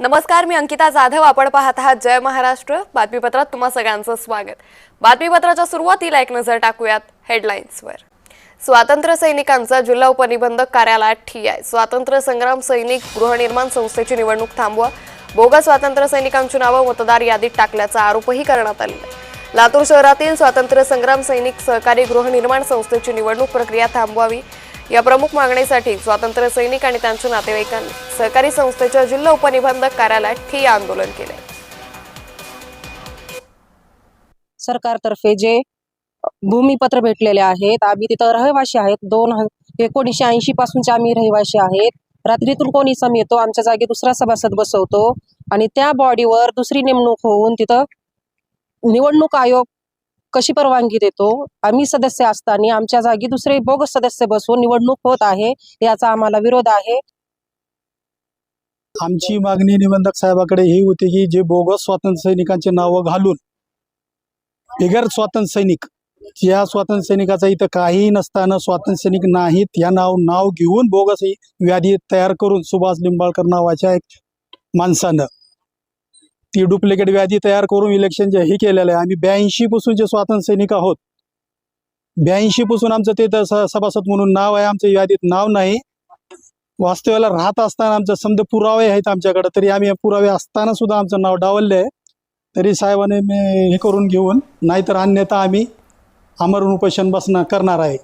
नमस्कार मी अंकिता जाधव. आपण पाहत आहात जय महाराष्ट्र. बातमीपत्रात तुम्हा सगळ्यांचं स्वागत. बातमीपत्राच्या सुरुवातीला एक नजर टाकूयात हेडलाईन्सवर स्वातंत्र्य सैनिकांचा जिल्हा उपनिबंधक कार्यालयात ठियाय. स्वातंत्र्य संग्राम सैनिक गृहनिर्माण संस्थेची निवडणूक थांबवा. बोगस स्वातंत्र्य सैनिकांची नावं मतदार यादीत टाकल्याचा आरोपही करण्यात आलेला लातूर शहरातील स्वातंत्र्य संग्राम सैनिक सहकारी गृहनिर्माण संस्थेची निवडणूक प्रक्रिया थांबवावी. या प्रमुख मागणीसाठी स्वातंत्र्य सैनिक आणि त्यांच्या नातेवाईकांनी सहकारी संस्थेच्या जिल्हा उपनिबंधक कार्यालयात ठिय्या आंदोलन केले. सरकारतर्फे जे भूमिपत्र भेटलेले आहेत आम्ही तिथं रहिवाशी आहेत दोन एकोणीसशे ऐंशी पासूनचे आम्ही रहिवाशी आहेत. रात्रीतून कोणी सम येतो आमच्या जागी दुसरा सभासद बसवतो आणि त्या बॉडीवर दुसरी नेमणूक होऊन तिथं निवडणूक आयोग कशी परवानगी देतो? आम्ही सदस्य असताना आमच्या जागी दुसरे बोगस सदस्य बसून निवडणूक होत आहे याचा आम्हाला विरोध आहे. आमची मागणी निबंधक साहेबाकडे ही होती की जे बोगस स्वातंत्र्य सैनिकांचे नावं घालून बिगर स्वातंत्र्य सैनिक या स्वातंत्र्य सैनिकाचा इथं काहीही नसताना स्वातंत्र्य सैनिक नाहीत या नाव नाव घेऊन बोगस ही व्याधी तयार करून सुभाष लिंबाळकर नावाच्या एक माणसानं ती डुप्लिकेट व्याधी तयार करून इलेक्शन जे हे केलेलं आहे. आम्ही ब्याऐंशी पासून जे स्वातंत्र्य सैनिक आहोत ब्याऐंशी पासून आमचं ते सभासद म्हणून नाव आहे. आमचं यादीत नाव नाही. वास्तव्याला राहत असताना आमचं समजा पुरावे आहेत आमच्याकडे. तरी आम्ही पुरावे असताना सुद्धा आमचं नाव डावलले आहे. तरी साहेबाने मी हे करून घेऊन नाहीतर अन्यथा आम्ही आमरण उपोषण बसणं करणार आहे.